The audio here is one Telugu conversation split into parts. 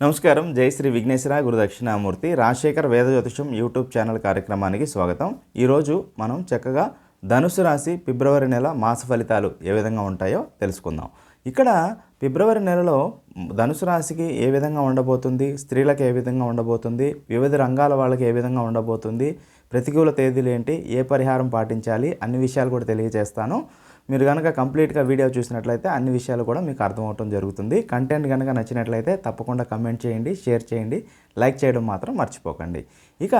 నమస్కారం. జై శ్రీ విఘ్నేశ్వర గురు దక్షిణామూర్తి రాజశేఖర్ వేద జ్యోతిషం యూట్యూబ్ ఛానల్ కార్యక్రమానికి స్వాగతం. ఈరోజు మనం చక్కగా ధనుసు రాశి ఫిబ్రవరి నెల మాస ఫలితాలు ఏ విధంగా ఉంటాయో తెలుసుకుందాం. ఇక్కడ ఫిబ్రవరి నెలలో ధనుసు రాశికి ఏ విధంగా ఉండబోతుంది స్త్రీలకు ఏ విధంగా ఉండబోతుంది వివిధ రంగాల వాళ్ళకి ఏ విధంగా ఉండబోతుంది ప్రతికూల తేదీలు ఏంటి ఏ పరిహారం పాటించాలి అన్ని విషయాలు కూడా తెలియజేస్తాను. మీరు కనుక కంప్లీట్గా వీడియో చూసినట్లయితే అన్ని విషయాలు కూడా మీకు అర్థమవటం జరుగుతుంది. కంటెంట్ కనుక నచ్చినట్లయితే తప్పకుండా కమెంట్ చేయండి షేర్ చేయండి లైక్ చేయడం మాత్రం మర్చిపోకండి. ఇక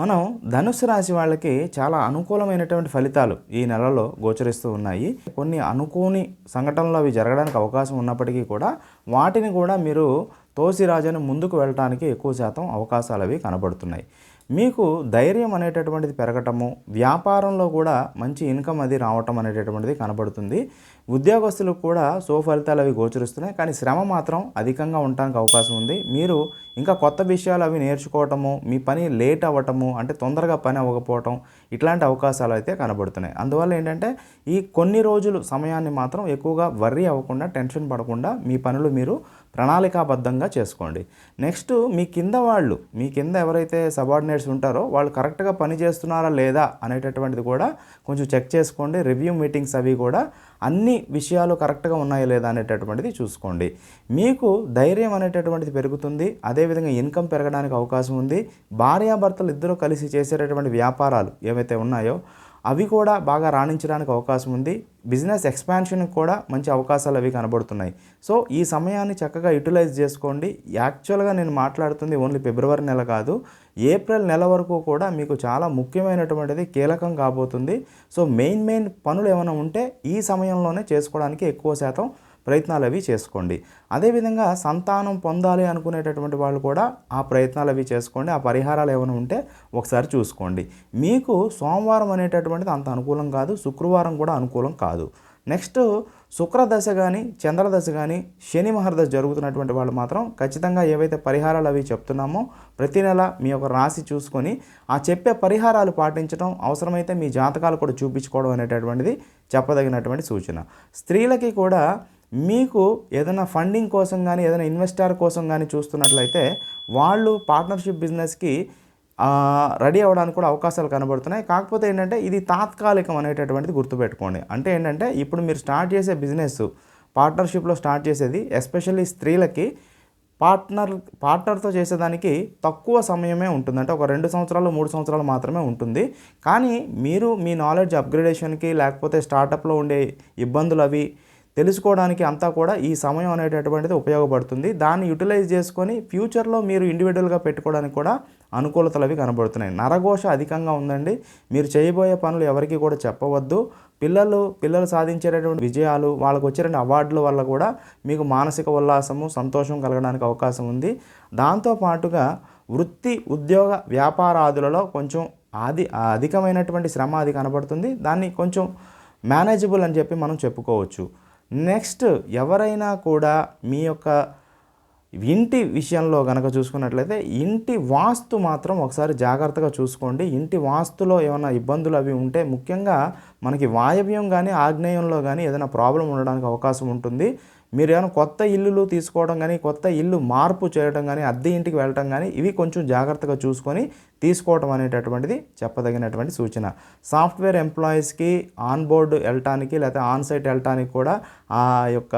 మనం ధనుసు రాశి వాళ్ళకి చాలా అనుకూలమైనటువంటి ఫలితాలు ఈ నెలలో గోచరిస్తూ ఉన్నాయి. కొన్ని అనుకోని సంఘటనలు అవి జరగడానికి అవకాశం ఉన్నప్పటికీ కూడా వాటిని కూడా మీరు తోసిరాజను ముందుకు వెళ్ళడానికి ఎక్కువ శాతం అవకాశాలు అవి కనబడుతున్నాయి. మీకు ధైర్యం అనేటటువంటిది పెరగటము వ్యాపారంలో కూడా మంచి ఇన్కమ్ అది రావటం అనేటటువంటిది కనబడుతుంది. ఉద్యోగస్తులకు కూడా సుఫలితాలు అవి గోచరిస్తున్నాయి. కానీ శ్రమ మాత్రం అధికంగా ఉండడానికి అవకాశం ఉంది. మీరు ఇంకా కొత్త విషయాలు అవి నేర్చుకోవటము మీ పని లేట్ అవ్వటము అంటే తొందరగా పని అవ్వకపోవటం ఇట్లాంటి అవకాశాలు అయితే కనబడుతున్నాయి. అందువల్ల ఏంటంటే ఈ కొన్ని రోజులు సమయాన్ని మాత్రం ఎక్కువగా వర్రీ అవ్వకుండా టెన్షన్ పడకుండా మీ పనులు మీరు ప్రణాళికాబద్ధంగా చేసుకోండి. నెక్స్ట్ మీ కింద వాళ్ళు మీ కింద ఎవరైతే సబార్డినేట్స్ ఉంటారో వాళ్ళు కరెక్ట్గా పని చేస్తున్నారా లేదా అనేటటువంటిది కూడా కొంచెం చెక్ చేసుకోండి. రివ్యూ మీటింగ్స్ అవి కూడా అన్ని విషయాలు కరెక్ట్గా ఉన్నాయా లేదా అనేటటువంటిది చూసుకోండి. మీకు ధైర్యం అనేటటువంటిది పెరుగుతుంది. అదేవిధంగా ఇన్కమ్ పెరగడానికి అవకాశం ఉంది. భార్యాభర్తలు ఇద్దరూ కలిసి చేసేటటువంటి వ్యాపారాలు ఏవైతే ఉన్నాయో అవి కూడా బాగా రాణించడానికి అవకాశం ఉంది. బిజినెస్ ఎక్స్పాన్షన్కి కూడా మంచి అవకాశాలు అవి కనబడుతున్నాయి. సో ఈ సమయాన్ని చక్కగా యూటిలైజ్ చేసుకోండి. యాక్చువల్గా నేను మాట్లాడుతుంది ఓన్లీ ఫిబ్రవరి నెల కాదు. ఏప్రిల్ నెల వరకు కూడా మీకు చాలా ముఖ్యమైనటువంటిది కీలకం కాబోతుంది. సో మెయిన్ మెయిన్ పనులు ఏమైనా ఉంటే ఈ సమయంలోనే చేసుకోవడానికి ఎక్కువ శాతం ప్రయత్నాలు అవి చేసుకోండి. అదేవిధంగా సంతానం పొందాలి అనుకునేటటువంటి వాళ్ళు కూడా ఆ ప్రయత్నాలు అవి చేసుకోండి. ఆ పరిహారాలు ఏమైనా ఉంటే ఒకసారి చూసుకోండి. మీకు సోమవారం అనేటటువంటిది అంత అనుకూలం కాదు. శుక్రవారం కూడా అనుకూలం కాదు. నెక్స్ట్ శుక్రదశ కానీ చంద్రదశ కానీ శని మహర్దశ జరుగుతున్నటువంటి వాళ్ళు మాత్రం ఖచ్చితంగా ఏవైతే పరిహారాలు అవి చెప్తున్నామో ప్రతి నెల మీ యొక్క రాశి చూసుకొని ఆ చెప్పే పరిహారాలు పాటించడం అవసరమైతే మీ జాతకాలు కూడా చూపించుకోవడం అనేటటువంటిది చెప్పదగినటువంటి సూచన. స్త్రీలకి కూడా మీకు ఏదైనా ఫండింగ్ కోసం కానీ ఏదైనా ఇన్వెస్టర్ కోసం కానీ చూస్తున్నట్లయితే వాళ్ళు పార్ట్నర్షిప్ బిజినెస్కి రెడీ అవ్వడానికి కూడా అవకాశాలు కనబడుతున్నాయి. కాకపోతే ఏంటంటే ఇది తాత్కాలికం అనేటటువంటిది గుర్తుపెట్టుకోండి. అంటే ఏంటంటే ఇప్పుడు మీరు స్టార్ట్ చేసే బిజినెస్ పార్ట్నర్షిప్లో స్టార్ట్ చేసేది ఎస్పెషల్లీ స్త్రీలకి పార్ట్నర్ పార్ట్నర్తో చేసేదానికి తక్కువ సమయమే ఉంటుంది. అంటే ఒక రెండు సంవత్సరాలు మూడు సంవత్సరాలు మాత్రమే ఉంటుంది. కానీ మీరు మీ నాలెడ్జ్ అప్గ్రేడేషన్కి లేకపోతే స్టార్టప్లో ఉండే ఇబ్బందులు అవి తెలుసుకోవడానికి అంతా కూడా ఈ సమయం అనేటటువంటిది ఉపయోగపడుతుంది. దాన్ని యూటిలైజ్ చేసుకొని ఫ్యూచర్లో మీరు ఇండివిజువల్గా పెట్టుకోవడానికి కూడా అనుకూలతలు అవి కనబడుతున్నాయి. నరఘోష అధికంగా ఉందండి. మీరు చేయబోయే పనులు ఎవరికి కూడా చెప్పవద్దు. పిల్లలు పిల్లలు సాధించేటటువంటి విజయాలు వాళ్ళకు వచ్చేటువంటి అవార్డుల వల్ల కూడా మీకు మానసిక ఉల్లాసము సంతోషం కలగడానికి అవకాశం ఉంది. దాంతోపాటుగా వృత్తి ఉద్యోగ వ్యాపారాదులలో కొంచెం ఆది అధికమైనటువంటి శ్రమ అది కనబడుతుంది. దాన్ని కొంచెం మేనేజబుల్ అని చెప్పి మనం చెప్పుకోవచ్చు. నెక్స్ట్ ఎవరైనా కూడా మీ యొక్క ఇంటి విషయంలో కనుక చూసుకున్నట్లయితే ఇంటి వాస్తు మాత్రం ఒకసారి జాగ్రత్తగా చూసుకోండి. ఇంటి వాస్తులో ఏమైనా ఇబ్బందులు అవి ఉంటే ముఖ్యంగా మనకి వాయవ్యం కానీ ఆగ్నేయంలో కానీ ఏదైనా ప్రాబ్లం ఉండడానికి అవకాశం ఉంటుంది. మీరు ఏమైనా కొత్త ఇల్లులు తీసుకోవడం కానీ కొత్త ఇల్లు మార్పు చేయడం కానీ అద్దె ఇంటికి వెళ్ళటం కానీ ఇవి కొంచెం జాగ్రత్తగా చూసుకొని తీసుకోవడం అనేటటువంటిది చెప్పదగినటువంటి సూచన. సాఫ్ట్వేర్ ఎంప్లాయీస్కి ఆన్ బోర్డు వెళ్ళటానికి లేకపోతే ఆన్ సైట్ వెళ్ళటానికి కూడా ఆ యొక్క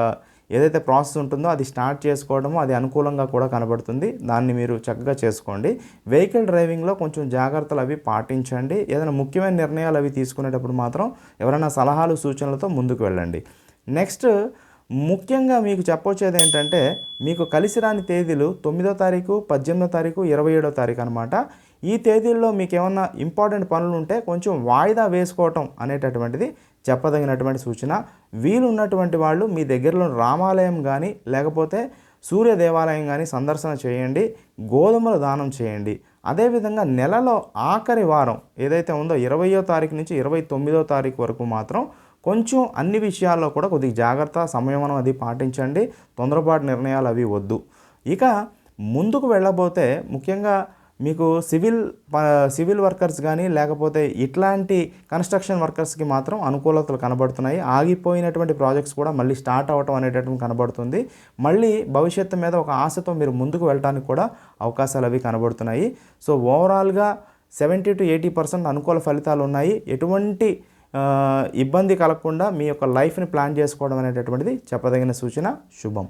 ఏదైతే ప్రాసెస్ ఉంటుందో అది స్టార్ట్ చేసుకోవడము అది అనుకూలంగా కూడా కనబడుతుంది. దాన్ని మీరు చక్కగా చేసుకోండి. వెహికల్ డ్రైవింగ్లో కొంచెం జాగ్రత్తలు అవి పాటించండి. ఏదైనా ముఖ్యమైన నిర్ణయాలు అవి తీసుకునేటప్పుడు మాత్రం ఎవరైనా సలహాలు సూచనలతో ముందుకు వెళ్ళండి. నెక్స్ట్ ముఖ్యంగా మీకు చెప్పొచ్చేది ఏంటంటే మీకు కలిసి రాని తేదీలు తొమ్మిదో తారీఖు పద్దెనిమిదో తారీఖు ఇరవై ఏడో తారీఖు అనమాట ఈ తేదీల్లో మీకు ఏమన్నా ఇంపార్టెంట్ పనులు ఉంటే కొంచెం వాయిదా వేసుకోవటం అనేటటువంటిది చెప్పదగినటువంటి సూచన. వీలున్నటువంటి వాళ్ళు మీ దగ్గరలో రామాలయం కానీ లేకపోతే సూర్య దేవాలయం కానీ సందర్శన చేయండి. గోధుమలు దానం చేయండి. అదేవిధంగా నెలలో ఆఖరి వారం ఏదైతే ఉందో ఇరవయో తారీఖు నుంచి ఇరవై తొమ్మిదో తారీఖు వరకు మాత్రం కొంచెం అన్ని విషయాల్లో కూడా కొద్దిగా జాగ్రత్త సంయమనం అది పాటించండి. తొందరపాటు నిర్ణయాలు అవి వద్దు. ఇక ముందుకు వెళ్ళబోతే ముఖ్యంగా మీకు సివిల్ ప- సివిల్ వర్కర్స్ కానీ లేకపోతే ఇట్లాంటి కన్స్ట్రక్షన్ వర్కర్స్కి మాత్రం అనుకూలతలు కనబడుతున్నాయి. ఆగిపోయినటువంటి ప్రాజెక్ట్స్ కూడా మళ్ళీ స్టార్ట్ అవ్వటం అనేటటువంటి కనబడుతుంది. మళ్ళీ భవిష్యత్తు మీద ఒక ఆశతో మీరు ముందుకు వెళ్ళడానికి కూడా అవకాశాలు అవి కనబడుతున్నాయి. సో ఓవరాల్గా సెవెంటీ టు ఎయిటీ పర్సెంట్ అనుకూల ఫలితాలు ఉన్నాయి. ఎటువంటి ఇబ్బంది కలగకుండా మీ యొక్క లైఫ్ని ప్లాన్ చేసుకోవడం అనేటటువంటిది చెప్పదగిన సూచన. శుభం.